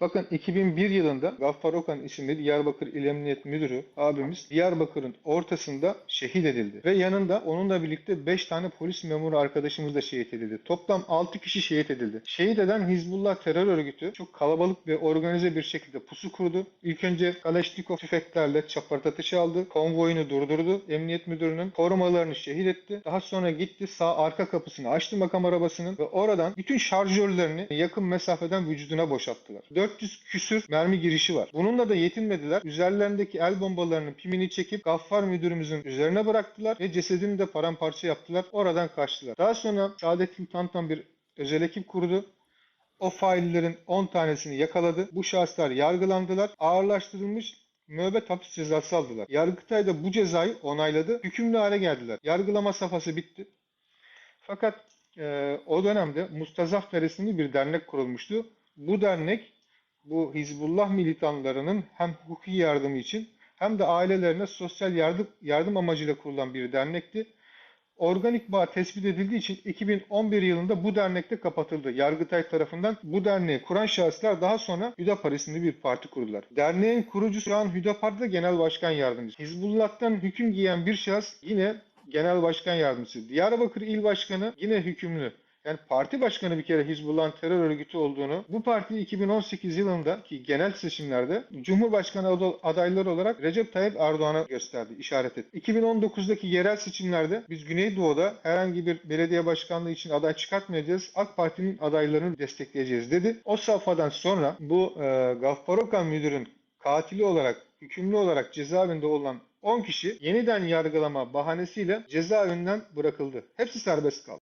Bakın 2001 yılında Gaffar Okan isimli Diyarbakır İl Emniyet Müdürü abimiz Diyarbakır'ın ortasında şehit edildi. Ve yanında onunla birlikte 5 tane polis memuru arkadaşımız da şehit edildi. Toplam 6 kişi şehit edildi. Şehit eden Hizbullah terör örgütü çok kalabalık ve organize bir şekilde pusu kurdu. İlk önce Kaleşnikov tüfeklerle çapart atışı aldı. Konvoyunu durdurdu. Emniyet müdürünün korumalarını şehit etti. Daha sonra gitti sağ arka kapısını açtı makam arabasının ve oradan bütün şarjörlerini yakın mesafeden vücuduna boşalttılar. 400 küsür mermi girişi var. Bununla da yetinmediler. Üzerlerindeki el bombalarının pimini çekip Gaffar müdürümüzün üzerine bıraktılar ve cesedini de paramparça yaptılar. Oradan kaçtılar. Daha sonra Saadettin Tantan bir özel ekip kurdu. O faillerin 10 tanesini yakaladı. Bu şahıslar yargılandılar. Ağırlaştırılmış müebbet hapis cezası aldılar. Yargıtay da bu cezayı onayladı. Hükümlü hale geldiler. Yargılama safhası bitti. Fakat e, o dönemde Mustazaf isimli bir dernek kurulmuştu. Bu dernek bu Hizbullah militanlarının hem hukuki yardımı için hem de ailelerine sosyal yardım, yardım amacıyla kurulan bir dernekti. Organik bağ tespit edildiği için 2011 yılında bu dernekte kapatıldı. Yargıtay tarafından bu derneği kuran şahıslar daha sonra Hüdapar isimli bir parti kurdular. Derneğin kurucusu şu an Hüdapar'da genel başkan yardımcısı. Hizbullah'tan hüküm giyen bir şahıs yine genel başkan yardımcısı. Diyarbakır il başkanı yine hükümlü. Yani parti başkanı bir kere Hizbullah'ın terör örgütü olduğunu, bu parti 2018 yılında ki genel seçimlerde Cumhurbaşkanı ad- adayları olarak Recep Tayyip Erdoğan'a gösterdi, işaret etti. 2019'daki yerel seçimlerde biz Güneydoğu'da herhangi bir belediye başkanlığı için aday çıkartmayacağız, AK Parti'nin adaylarını destekleyeceğiz dedi. O safhadan sonra bu e, Gaffar Okan müdürün katili olarak, hükümlü olarak cezaevinde olan 10 kişi yeniden yargılama bahanesiyle cezaevinden bırakıldı. Hepsi serbest kaldı.